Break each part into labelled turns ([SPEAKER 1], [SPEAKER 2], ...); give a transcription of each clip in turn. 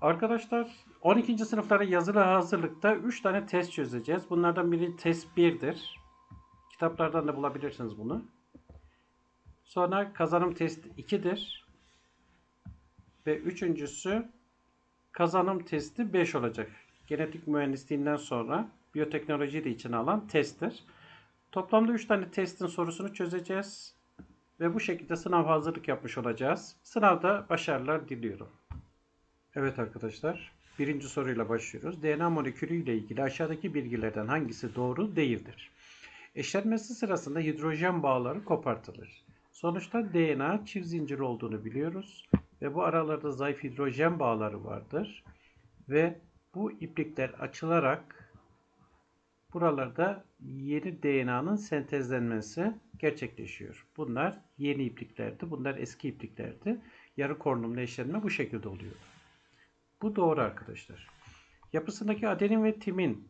[SPEAKER 1] Arkadaşlar 12. sınıflara yazılı hazırlıkta 3 tane test çözeceğiz. Bunlardan biri test 1'dir. Kitaplardan da bulabilirsiniz bunu. Sonra kazanım test 2'dir. Ve üçüncüsü kazanım testi 5 olacak. Genetik mühendisliğinden sonra biyoteknolojiyi de içine alan testtir. Toplamda 3 tane testin sorusunu çözeceğiz. Ve bu şekilde sınav hazırlık yapmış olacağız. Sınavda başarılar diliyorum. Evet arkadaşlar, birinci soruyla başlıyoruz. DNA molekülü ile ilgili aşağıdaki bilgilerden hangisi doğru değildir? Eşlenmesi sırasında hidrojen bağları kopartılır. Sonuçta DNA çift zincir olduğunu biliyoruz ve bu aralarda zayıf hidrojen bağları vardır ve bu iplikler açılarak buralarda yeni DNA'nın sentezlenmesi gerçekleşiyor. Bunlar yeni ipliklerdi, bunlar eski ipliklerdi. Yarı korunumlu eşlenme bu şekilde oluyor. Bu doğru arkadaşlar. Yapısındaki adenin ve timin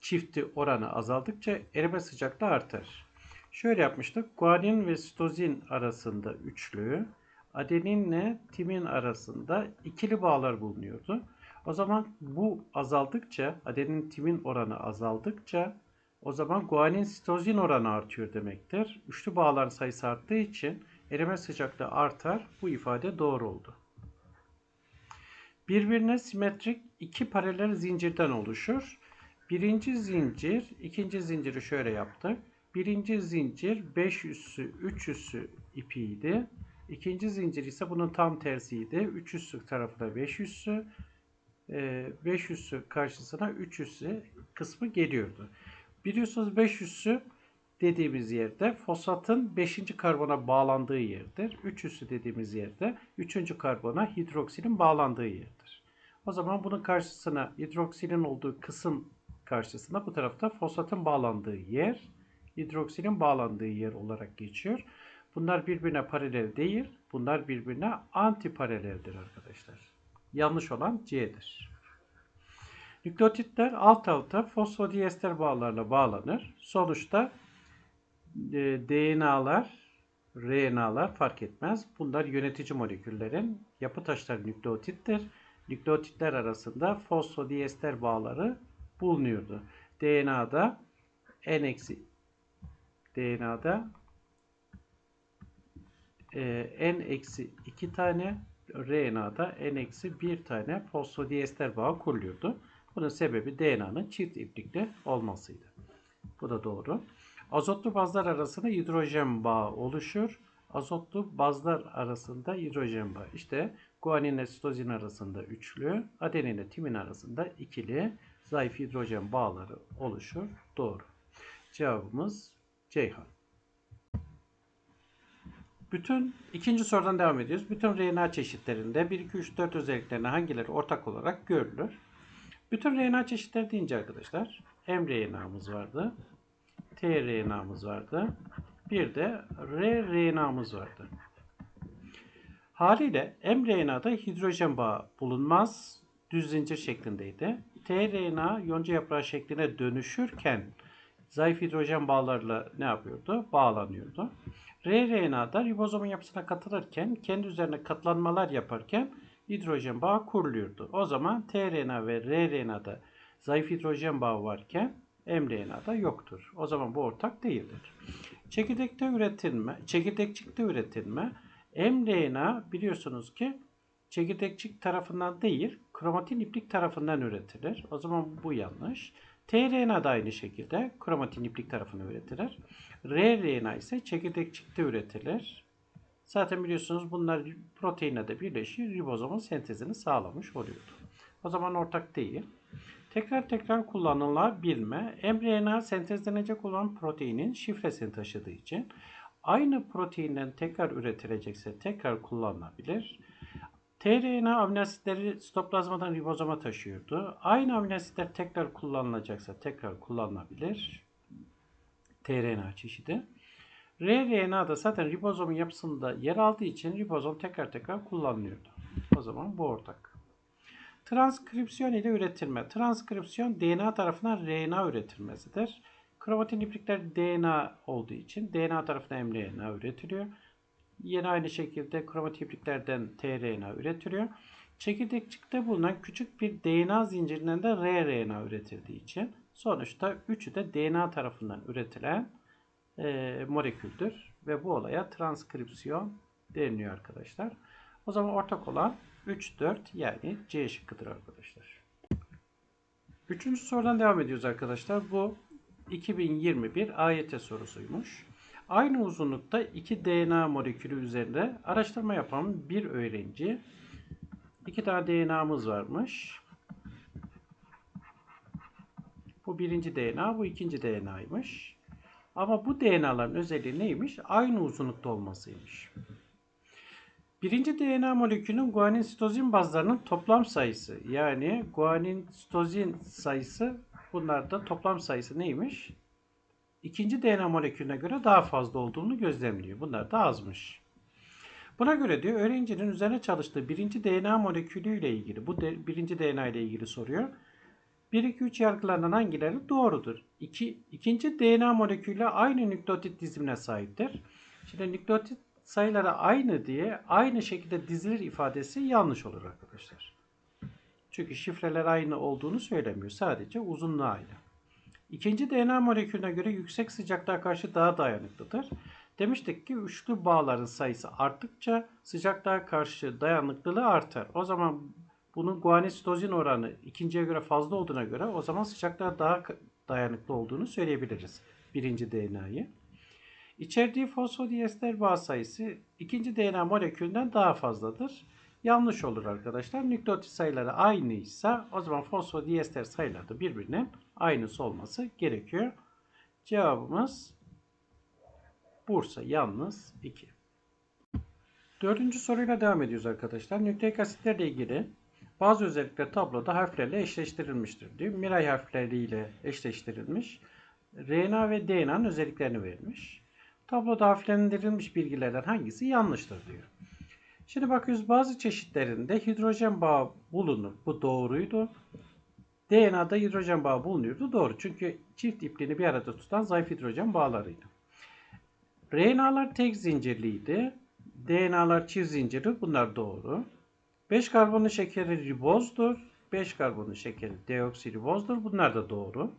[SPEAKER 1] çifti oranı azaldıkça erime sıcaklığı artar. Şöyle yapmıştık. Guanin ve sitozin arasında üçlü, adeninle timin arasında ikili bağlar bulunuyordu. O zaman bu azaldıkça, adenin timin oranı azaldıkça o zaman guanin sitozin oranı artıyor demektir. Üçlü bağların sayısı arttığı için erime sıcaklığı artar. Bu ifade doğru oldu. Birbirine simetrik iki paralel zincirden oluşur. Birinci zincir, ikinci zinciri şöyle yaptık. Birinci zincir 5 üssü 3 üssü ipiydi. İkinci zincir ise bunun tam tersiydi. 3 üssü tarafına 5 üssü, 5 üssü karşısına 3 üssü kısmı geliyordu. Biliyorsunuz 5 üssü dediğimiz yerde fosfatın 5. karbona bağlandığı yerdir. 3 üssü dediğimiz yerde 3. karbona hidroksilin bağlandığı yerdir. O zaman bunun karşısına hidroksilin olduğu kısım karşısında bu tarafta fosfatın bağlandığı yer, hidroksilin bağlandığı yer olarak geçiyor. Bunlar birbirine paralel değil, bunlar birbirine anti paraleldir arkadaşlar. Yanlış olan C'dir. Nükleotitler alt alta fosfodiester bağlarla bağlanır. Sonuçta e, DNA'lar, RNA'lar fark etmez. Bunlar yönetici moleküllerin yapı taşları nükleotittir. Nükleotitler arasında fosfodiester bağları bulunuyordu. DNA'da n eksi DNA'da e, n eksi 2 tane RNA'da n eksi 1 tane fosfodiester bağı kuruluyordu. Bunun sebebi DNA'nın çift iplikli olmasıydı. Bu da doğru. Azotlu bazlar arasında hidrojen bağı oluşur. Azotlu bazlar arasında hidrojen bağı. İşte guanin ile sitozin arasında üçlü, adenin ile timin arasında ikili zayıf hidrojen bağları oluşur. Doğru. Cevabımız Ceyhan. Bütün ikinci sorudan devam ediyoruz. Bütün RNA çeşitlerinde 1, 2, 3, 4 özelliklerine hangileri ortak olarak görülür? Bütün RNA çeşitleri deyince arkadaşlar mRNA'mız vardı. tRNA'mız vardı. Bir de rRNA'mız vardı. Haliyle mRNA'da hidrojen bağı bulunmaz. Düz zincir şeklindeydi. tRNA yonca yaprağı şekline dönüşürken zayıf hidrojen bağlarla ne yapıyordu? Bağlanıyordu. rRNA'da ribozomun yapısına katılırken kendi üzerine katlanmalar yaparken hidrojen bağı kuruluyordu. O zaman tRNA ve rRNA'da zayıf hidrojen bağı varken mRNA'da yoktur. O zaman bu ortak değildir. Çekirdekte üretilme, çekirdekçikte üretilme mRNA biliyorsunuz ki çekirdekçik tarafından değil, kromatin iplik tarafından üretilir. O zaman bu yanlış. tRNA da aynı şekilde kromatin iplik tarafından üretilir. rRNA ise çekirdekçikte üretilir. Zaten biliyorsunuz bunlar proteinle de birleşir, ribozomun sentezini sağlamış oluyordu. O zaman ortak değil. Tekrar tekrar kullanılabilme, mRNA sentezlenecek olan proteinin şifresini taşıdığı için aynı proteinden tekrar üretilecekse tekrar kullanılabilir. tRNA aminoasitleri sitoplazmadan ribozoma taşıyordu. Aynı aminoasitler tekrar kullanılacaksa tekrar kullanılabilir. tRNA çeşidi. rRNA da zaten ribozomun yapısında yer aldığı için ribozom tekrar tekrar kullanılıyordu. O zaman bu ortak. Transkripsiyon ile üretilme. Transkripsiyon DNA tarafından RNA üretilmesidir. Kromatin iplikler DNA olduğu için DNA tarafından mRNA üretiliyor. Yine aynı şekilde kromatin ipliklerden tRNA üretiliyor. Çekirdekçikte bulunan küçük bir DNA zincirinden de rRNA üretildiği için sonuçta üçü de DNA tarafından üretilen e, moleküldür ve bu olaya transkripsiyon deniliyor arkadaşlar. O zaman ortak olan 3, 4 yani C şıkkıdır arkadaşlar. Üçüncü sorudan devam ediyoruz arkadaşlar. Bu 2021 AYT sorusuymuş. Aynı uzunlukta iki DNA molekülü üzerinde araştırma yapan bir öğrenci iki tane DNA'mız varmış. Bu birinci DNA, bu ikinci DNA'ymış. Ama bu DNA'ların özelliği neymiş? Aynı uzunlukta olmasıymış. Birinci DNA molekülünün guanin sitozin bazlarının toplam sayısı yani guanin sitozin sayısı bunlarda toplam sayısı neymiş? İkinci DNA molekülüne göre daha fazla olduğunu gözlemliyor. Bunlar da azmış. Buna göre diyor öğrencinin üzerine çalıştığı birinci DNA molekülü ile ilgili bu de, birinci DNA ile ilgili soruyor. 1, 2, 3 yargılarından hangileri doğrudur? İki, ikinci DNA molekülü aynı nükleotit dizimine sahiptir. Şimdi nükleotit sayıları aynı diye aynı şekilde dizilir ifadesi yanlış olur arkadaşlar. Çünkü şifreler aynı olduğunu söylemiyor. Sadece uzunluğu aynı. İkinci DNA molekülüne göre yüksek sıcaklığa karşı daha dayanıklıdır. Demiştik ki üçlü bağların sayısı arttıkça sıcaklığa karşı dayanıklılığı artar. O zaman bunun guanisitozin oranı ikinciye göre fazla olduğuna göre o zaman sıcaklığa daha dayanıklı olduğunu söyleyebiliriz. Birinci DNA'yı. İçerdiği fosfodiester bağ sayısı ikinci DNA molekülünden daha fazladır. Yanlış olur arkadaşlar. Nükleotit sayıları aynıysa o zaman fosfodiester sayıları da birbirinin aynısı olması gerekiyor. Cevabımız Bursa yalnız 2. Dördüncü soruyla devam ediyoruz arkadaşlar. Nükleik asitlerle ilgili bazı özellikler tabloda harflerle eşleştirilmiştir diyor. Miray harfleriyle eşleştirilmiş. RNA ve DNA'nın özelliklerini vermiş. Tabloda harflendirilmiş bilgilerden hangisi yanlıştır diyor. Şimdi bakıyoruz bazı çeşitlerinde hidrojen bağı bulunur. Bu doğruydu. DNA'da hidrojen bağı bulunuyordu. Doğru. Çünkü çift ipliğini bir arada tutan zayıf hidrojen bağlarıydı. RNA'lar tek zincirliydi. DNA'lar çift zincirli. Bunlar doğru. 5 karbonlu şekeri ribozdur. 5 karbonlu şekeri deoksiribozdur. Bunlar da doğru.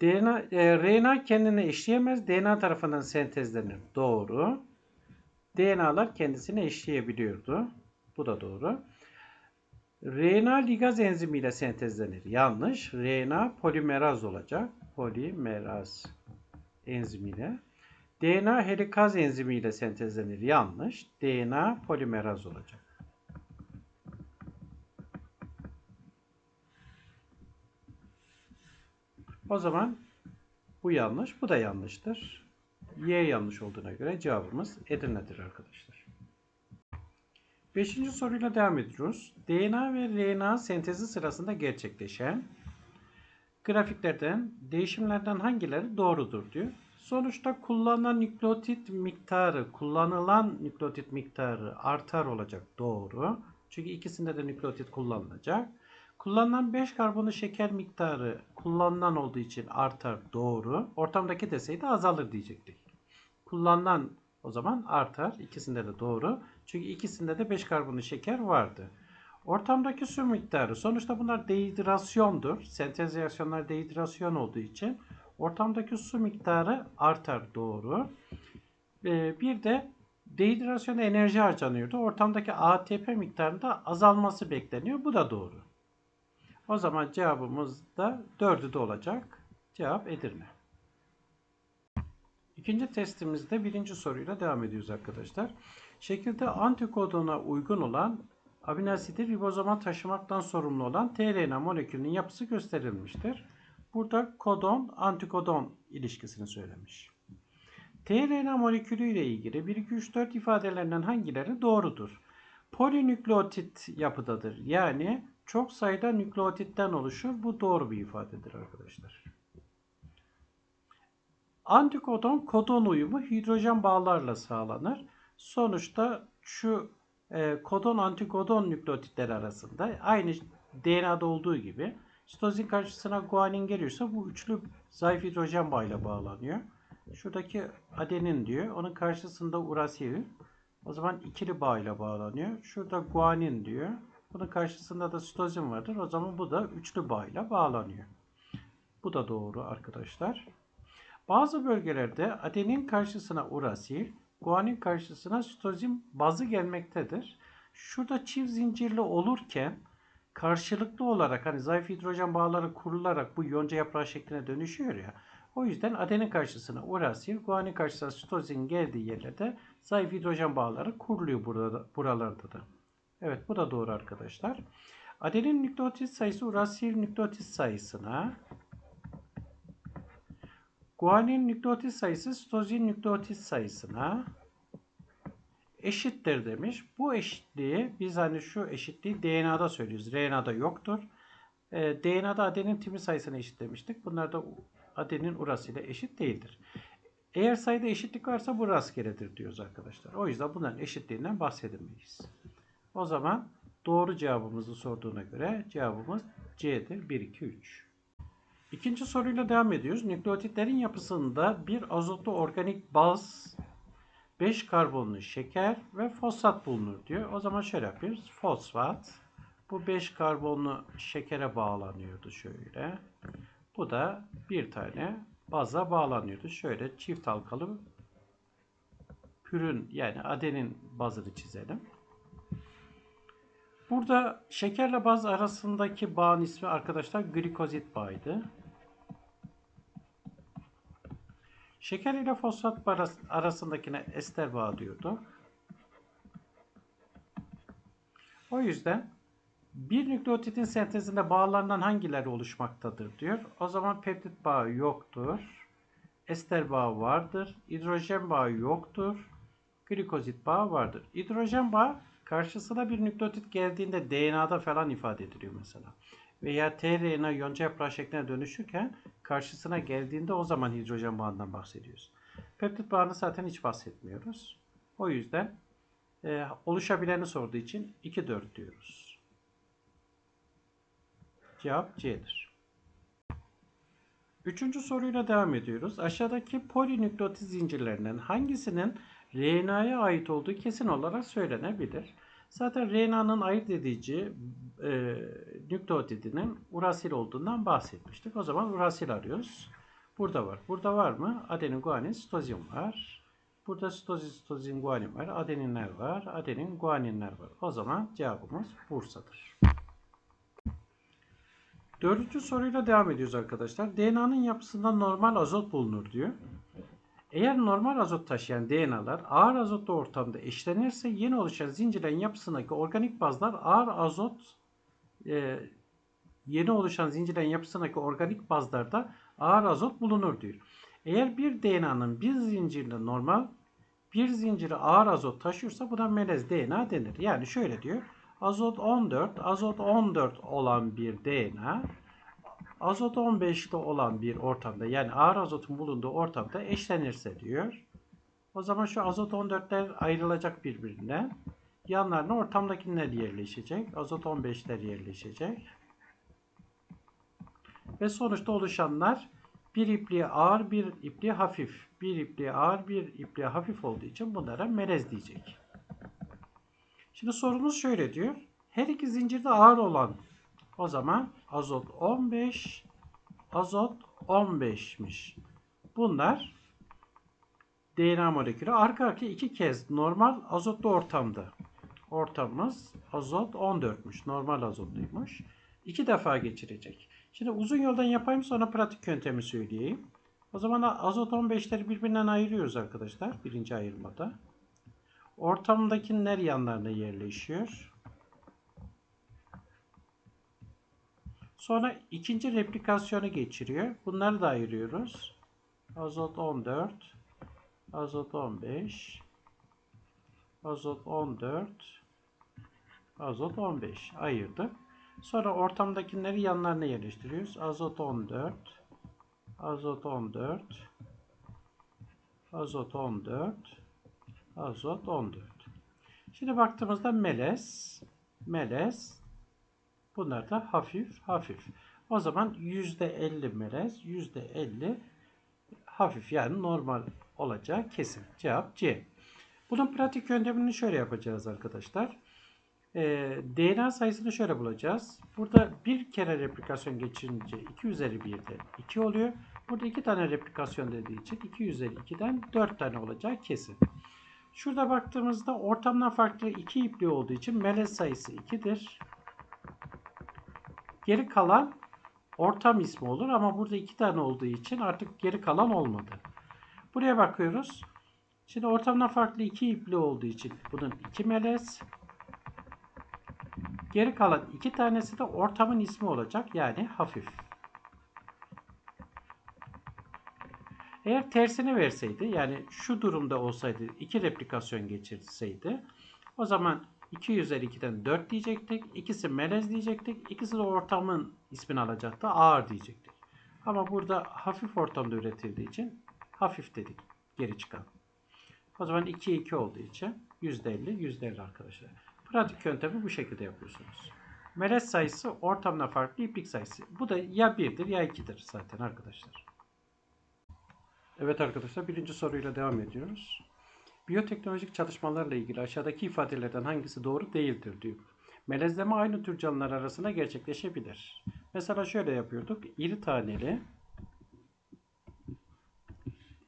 [SPEAKER 1] DNA, e, RNA kendine eşleyemez. DNA tarafından sentezlenir. Doğru. DNA'lar kendisine eşleyebiliyordu. Bu da doğru. RNA ligaz enzimiyle sentezlenir. Yanlış. RNA polimeraz olacak. Polimeraz enzimiyle. DNA helikaz enzimiyle sentezlenir. Yanlış. DNA polimeraz olacak. O zaman bu yanlış, bu da yanlıştır. Y yanlış olduğuna göre cevabımız Edirne'dir arkadaşlar. Beşinci soruyla devam ediyoruz. DNA ve RNA sentezi sırasında gerçekleşen grafiklerden değişimlerden hangileri doğrudur diyor. Sonuçta kullanılan nükleotit miktarı, kullanılan nükleotit miktarı artar olacak doğru. Çünkü ikisinde de nükleotit kullanılacak. Kullanılan 5 karbonlu şeker miktarı kullanılan olduğu için artar doğru. Ortamdaki deseydi azalır diyecektik. Kullanılan o zaman artar. İkisinde de doğru. Çünkü ikisinde de 5 karbonlu şeker vardı. Ortamdaki su miktarı sonuçta bunlar dehidrasyondur. Sentez reaksiyonlar dehidrasyon olduğu için ortamdaki su miktarı artar doğru. Ee, bir de dehidrasyona enerji harcanıyordu. Ortamdaki ATP miktarında azalması bekleniyor. Bu da doğru. O zaman cevabımız da 4'ü de olacak. Cevap Edirne. İkinci testimizde birinci soruyla devam ediyoruz arkadaşlar. Şekilde antikodona uygun olan aminoasidi ribozoma taşımaktan sorumlu olan tRNA molekülünün yapısı gösterilmiştir. Burada kodon antikodon ilişkisini söylemiş. tRNA molekülü ile ilgili 1 2 3 4 ifadelerinden hangileri doğrudur? Polinükleotit yapıdadır. Yani çok sayıda nükleotitten oluşur. Bu doğru bir ifadedir arkadaşlar. Antikodon kodon uyumu hidrojen bağlarla sağlanır. Sonuçta şu e, kodon antikodon nükleotitler arasında aynı DNA'da olduğu gibi sitozin karşısına guanin geliyorsa bu üçlü zayıf hidrojen bağıyla bağlanıyor. Şuradaki adenin diyor. Onun karşısında uracil. O zaman ikili bağıyla bağlanıyor. Şurada guanin diyor. Bunun karşısında da sitozin vardır. O zaman bu da üçlü bağ ile bağlanıyor. Bu da doğru arkadaşlar. Bazı bölgelerde adenin karşısına urasil, guanin karşısına sitozin bazı gelmektedir. Şurada çift zincirli olurken karşılıklı olarak hani zayıf hidrojen bağları kurularak bu yonca yaprağı şekline dönüşüyor ya. O yüzden adenin karşısına urasil, guanin karşısına sitozin geldiği yerlerde zayıf hidrojen bağları kuruluyor burada, buralarda da. Evet bu da doğru arkadaşlar. Adenin nükleotit sayısı urasil nükleotit sayısına guanin nükleotit sayısı sitozin nükleotit sayısına eşittir demiş. Bu eşitliği biz hani şu eşitliği DNA'da söylüyoruz. RNA'da yoktur. E, DNA'da adenin timi sayısına eşit demiştik. Bunlar da adenin urası ile eşit değildir. Eğer sayıda eşitlik varsa bu rastgeledir diyoruz arkadaşlar. O yüzden bunların eşitliğinden bahsedemeyiz. O zaman doğru cevabımızı sorduğuna göre cevabımız C'dir. 1, 2, 3. İkinci soruyla devam ediyoruz. Nükleotitlerin yapısında bir azotlu organik baz, 5 karbonlu şeker ve fosfat bulunur diyor. O zaman şöyle yapıyoruz. Fosfat bu 5 karbonlu şekere bağlanıyordu şöyle. Bu da bir tane baza bağlanıyordu. Şöyle çift halkalı pürün yani adenin bazını çizelim. Burada şekerle baz arasındaki bağın ismi arkadaşlar glikozit bağıydı. Şeker ile fosfat arasındakine ester bağı diyorduk. O yüzden bir nükleotidin sentezinde bağlarından hangileri oluşmaktadır diyor. O zaman peptit bağı yoktur. Ester bağı vardır. Hidrojen bağı yoktur. Glikozit bağı vardır. Hidrojen bağı karşısına bir nükleotit geldiğinde DNA'da falan ifade ediliyor mesela. Veya tRNA yonca yaprağı şekline dönüşürken karşısına geldiğinde o zaman hidrojen bağından bahsediyoruz. Peptit bağını zaten hiç bahsetmiyoruz. O yüzden e, oluşabileni sorduğu için 2-4 diyoruz. Cevap C'dir. Üçüncü soruyla devam ediyoruz. Aşağıdaki polinükleotit zincirlerinden hangisinin RNA'ya ait olduğu kesin olarak söylenebilir. Zaten RNA'nın ayırt edici e, nükleotidinin urasil olduğundan bahsetmiştik. O zaman urasil arıyoruz. Burada var. Burada var mı? Adenin, guanin, sitozin var. Burada sitozin, sitozin, guanin var. Adeninler var. Adenin, guaninler var. O zaman cevabımız Bursa'dır. Dördüncü soruyla devam ediyoruz arkadaşlar. DNA'nın yapısında normal azot bulunur diyor. Eğer normal azot taşıyan DNA'lar ağır azotlu ortamda eşlenirse yeni oluşan zincirlerin yapısındaki organik bazlar ağır azot e, yeni oluşan zincirlerin yapısındaki organik bazlarda ağır azot bulunur diyor. Eğer bir DNA'nın bir zincirinde normal bir zinciri ağır azot taşıyorsa buna melez DNA denir. Yani şöyle diyor. Azot 14, azot 14 olan bir DNA azot 15'te olan bir ortamda yani ağır azotun bulunduğu ortamda eşlenirse diyor. O zaman şu azot 14'ler ayrılacak birbirinden. Yanlarına ortamdakiler yerleşecek. Azot 15'ler yerleşecek. Ve sonuçta oluşanlar bir ipliğe ağır, bir ipliğe hafif. Bir ipliğe ağır, bir ipliğe hafif olduğu için bunlara melez diyecek. Şimdi sorumuz şöyle diyor. Her iki zincirde ağır olan o zaman azot 15, azot 15'miş. Bunlar DNA molekülü arka arkaya iki kez normal azotlu ortamda. Ortamımız azot 14'müş. Normal azotluymuş. İki defa geçirecek. Şimdi uzun yoldan yapayım sonra pratik yöntemi söyleyeyim. O zaman azot 15'leri birbirinden ayırıyoruz arkadaşlar. Birinci ayırmada. Ortamdakiler yanlarına yerleşiyor. Sonra ikinci replikasyonu geçiriyor. Bunları da ayırıyoruz. Azot 14, azot 15, azot 14, azot 15 ayırdık. Sonra ortamdakileri yanlarına yerleştiriyoruz. Azot 14, azot 14, azot 14, azot 14. Şimdi baktığımızda melez, melez, Bunlar da hafif hafif. O zaman %50 melez, %50 hafif yani normal olacağı kesin. Cevap C. Bunun pratik yöntemini şöyle yapacağız arkadaşlar. e, DNA sayısını şöyle bulacağız. Burada bir kere replikasyon geçirince 2 üzeri 1'de 2 oluyor. Burada iki tane replikasyon dediği için 2 üzeri 2'den 4 tane olacağı kesin. Şurada baktığımızda ortamdan farklı 2 ipliği olduğu için melez sayısı 2'dir. Geri kalan ortam ismi olur ama burada 2 tane olduğu için artık geri kalan olmadı. Buraya bakıyoruz. Şimdi ortamdan farklı 2 ipliği olduğu için bunun 2 melez. Geri kalan 2 tanesi de ortamın ismi olacak. Yani hafif. Eğer tersini verseydi yani şu durumda olsaydı 2 replikasyon geçirseydi o zaman 2 üzeri 2'den 4 diyecektik. İkisi melez diyecektik. İkisi de ortamın ismini alacaktı. Ağır diyecektik. Ama burada hafif ortamda üretildiği için hafif dedik. Geri çıkan. O zaman 2 2 olduğu için %50 %50 arkadaşlar. Pratik yöntemi bu şekilde yapıyorsunuz. Melez sayısı ortamda farklı iplik sayısı. Bu da ya 1'dir ya 2'dir zaten arkadaşlar. Evet arkadaşlar birinci soruyla devam ediyoruz. Biyoteknolojik çalışmalarla ilgili aşağıdaki ifadelerden hangisi doğru değildir diyor. Melezleme aynı tür canlılar arasında gerçekleşebilir. Mesela şöyle yapıyorduk. İri taneli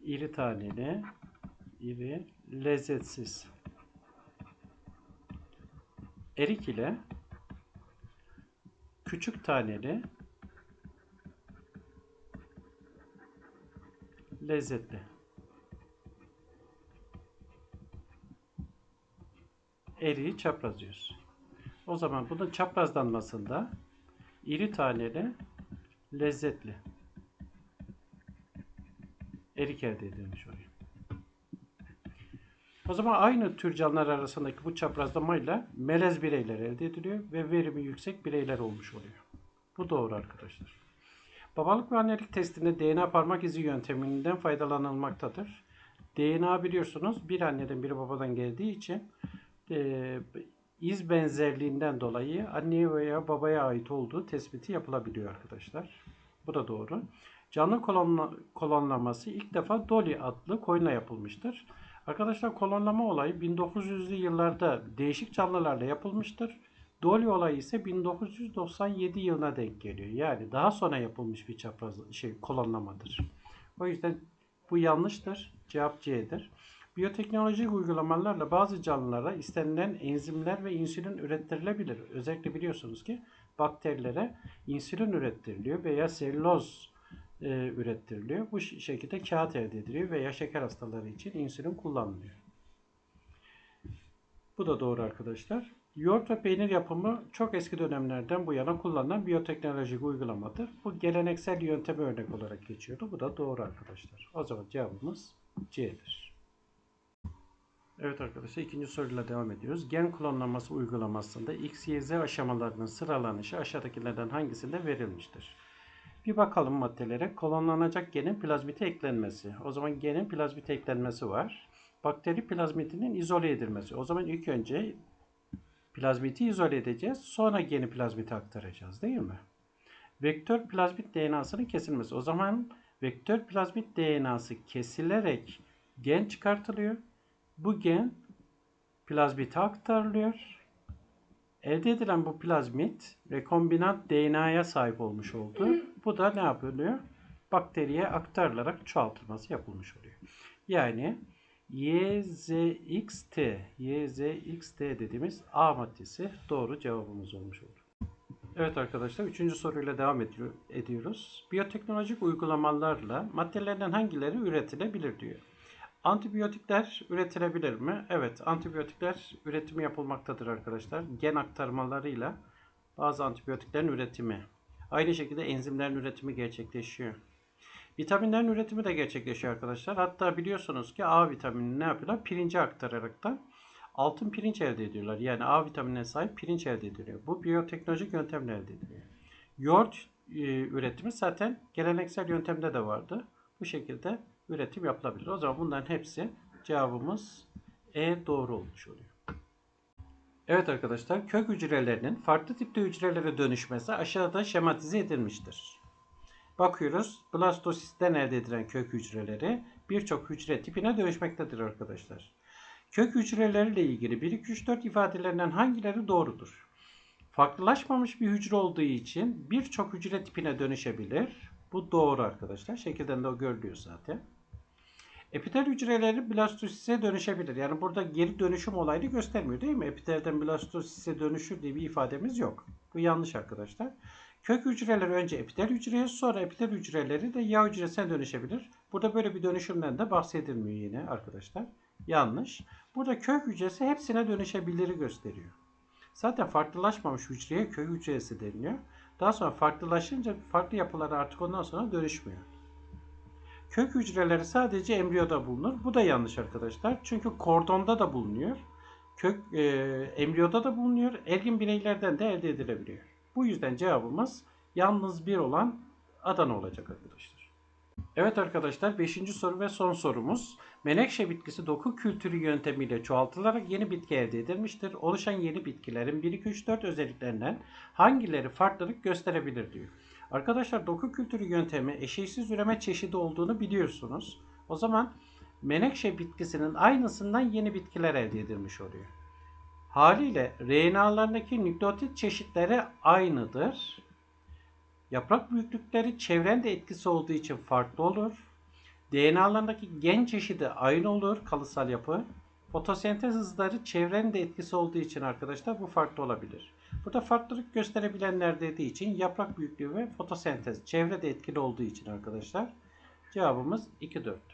[SPEAKER 1] iri taneli iri lezzetsiz erik ile küçük taneli lezzetli. Eriği çapraz diyoruz. O zaman bunun çaprazlanmasında iri taneli lezzetli erik elde edilmiş oluyor. O zaman aynı tür canlılar arasındaki bu çaprazlamayla melez bireyler elde ediliyor ve verimi yüksek bireyler olmuş oluyor. Bu doğru arkadaşlar. Babalık ve annelik testinde DNA parmak izi yönteminden faydalanılmaktadır. DNA biliyorsunuz bir anneden bir babadan geldiği için e, iz benzerliğinden dolayı anneye veya babaya ait olduğu tespiti yapılabiliyor arkadaşlar. Bu da doğru. Canlı kolonla, kolonlaması ilk defa Dolly adlı koyuna yapılmıştır. Arkadaşlar kolonlama olayı 1900'lü yıllarda değişik canlılarla yapılmıştır. Dolly olayı ise 1997 yılına denk geliyor. Yani daha sonra yapılmış bir çapraz şey kolonlamadır. O yüzden bu yanlıştır. Cevap C'dir. Biyoteknolojik uygulamalarla bazı canlılara istenilen enzimler ve insülin ürettirilebilir. Özellikle biliyorsunuz ki bakterilere insülin ürettiriliyor veya selüloz e, ürettiriliyor. Bu şekilde kağıt elde ediliyor veya şeker hastaları için insülin kullanılıyor. Bu da doğru arkadaşlar. Yoğurt ve peynir yapımı çok eski dönemlerden bu yana kullanılan biyoteknolojik uygulamadır. Bu geleneksel yöntem örnek olarak geçiyordu. Bu da doğru arkadaşlar. O zaman cevabımız C'dir. Evet arkadaşlar ikinci soruyla devam ediyoruz. Gen klonlaması uygulamasında X, Y, Z aşamalarının sıralanışı aşağıdakilerden hangisinde verilmiştir? Bir bakalım maddelere. Kolonlanacak genin plazmite eklenmesi. O zaman genin plazmite eklenmesi var. Bakteri plazmitinin izole edilmesi. O zaman ilk önce plazmiti izole edeceğiz. Sonra geni plazmite aktaracağız değil mi? Vektör plazmit DNA'sının kesilmesi. O zaman vektör plazmit DNA'sı kesilerek gen çıkartılıyor. Bu gen plazmite aktarılıyor. Elde edilen bu plazmit rekombinant DNA'ya sahip olmuş oldu. Bu da ne yapılıyor? Bakteriye aktarılarak çoğaltılması yapılmış oluyor. Yani YZXT, YZXT dediğimiz A maddesi doğru cevabımız olmuş oldu. Evet arkadaşlar üçüncü soruyla devam ediyoruz. Biyoteknolojik uygulamalarla maddelerden hangileri üretilebilir diyor. Antibiyotikler üretilebilir mi? Evet, antibiyotikler üretimi yapılmaktadır arkadaşlar. Gen aktarmalarıyla bazı antibiyotiklerin üretimi. Aynı şekilde enzimlerin üretimi gerçekleşiyor. Vitaminlerin üretimi de gerçekleşiyor arkadaşlar. Hatta biliyorsunuz ki A vitamini ne yapıyorlar? Pirince aktararak da altın pirinç elde ediyorlar. Yani A vitaminine sahip pirinç elde ediliyor. Bu biyoteknolojik yöntemle elde ediliyor. Yoğurt e, üretimi zaten geleneksel yöntemde de vardı. Bu şekilde üretim yapılabilir. O zaman bunların hepsi cevabımız E doğru olmuş oluyor. Evet arkadaşlar kök hücrelerinin farklı tipte hücrelere dönüşmesi aşağıda şematize edilmiştir. Bakıyoruz blastosisten elde edilen kök hücreleri birçok hücre tipine dönüşmektedir arkadaşlar. Kök hücreleriyle ilgili 1, 2, 3, 4 ifadelerinden hangileri doğrudur? Farklılaşmamış bir hücre olduğu için birçok hücre tipine dönüşebilir. Bu doğru arkadaşlar. Şekilden de o görülüyor zaten. Epitel hücreleri blastosise dönüşebilir. Yani burada geri dönüşüm olayını göstermiyor değil mi? Epitelden blastosise dönüşür diye bir ifademiz yok. Bu yanlış arkadaşlar. Kök hücreler önce epitel hücreye sonra epitel hücreleri de yağ hücresine dönüşebilir. Burada böyle bir dönüşümden de bahsedilmiyor yine arkadaşlar. Yanlış. Burada kök hücresi hepsine dönüşebiliri gösteriyor. Zaten farklılaşmamış hücreye kök hücresi deniliyor. Daha sonra farklılaşınca farklı yapılara artık ondan sonra dönüşmüyor. Kök hücreleri sadece embriyoda bulunur. Bu da yanlış arkadaşlar. Çünkü kordonda da bulunuyor. Kök e, embriyoda da bulunuyor. Ergin bireylerden de elde edilebiliyor. Bu yüzden cevabımız yalnız bir olan Adana olacak arkadaşlar. Evet arkadaşlar 5. soru ve son sorumuz. Menekşe bitkisi doku kültürü yöntemiyle çoğaltılarak yeni bitki elde edilmiştir. Oluşan yeni bitkilerin 1, 2, 3, 4 özelliklerinden hangileri farklılık gösterebilir diyor. Arkadaşlar doku kültürü yöntemi eşeğsiz üreme çeşidi olduğunu biliyorsunuz. O zaman menekşe bitkisinin aynısından yeni bitkiler elde edilmiş oluyor. Haliyle RNA'larındaki nükleotit çeşitleri aynıdır. Yaprak büyüklükleri çevren de etkisi olduğu için farklı olur. DNA'larındaki gen çeşidi aynı olur kalısal yapı. Fotosentez hızları çevrenin de etkisi olduğu için arkadaşlar bu farklı olabilir. Burada farklılık gösterebilenler dediği için yaprak büyüklüğü ve fotosentez çevre de etkili olduğu için arkadaşlar cevabımız 2 4'tür.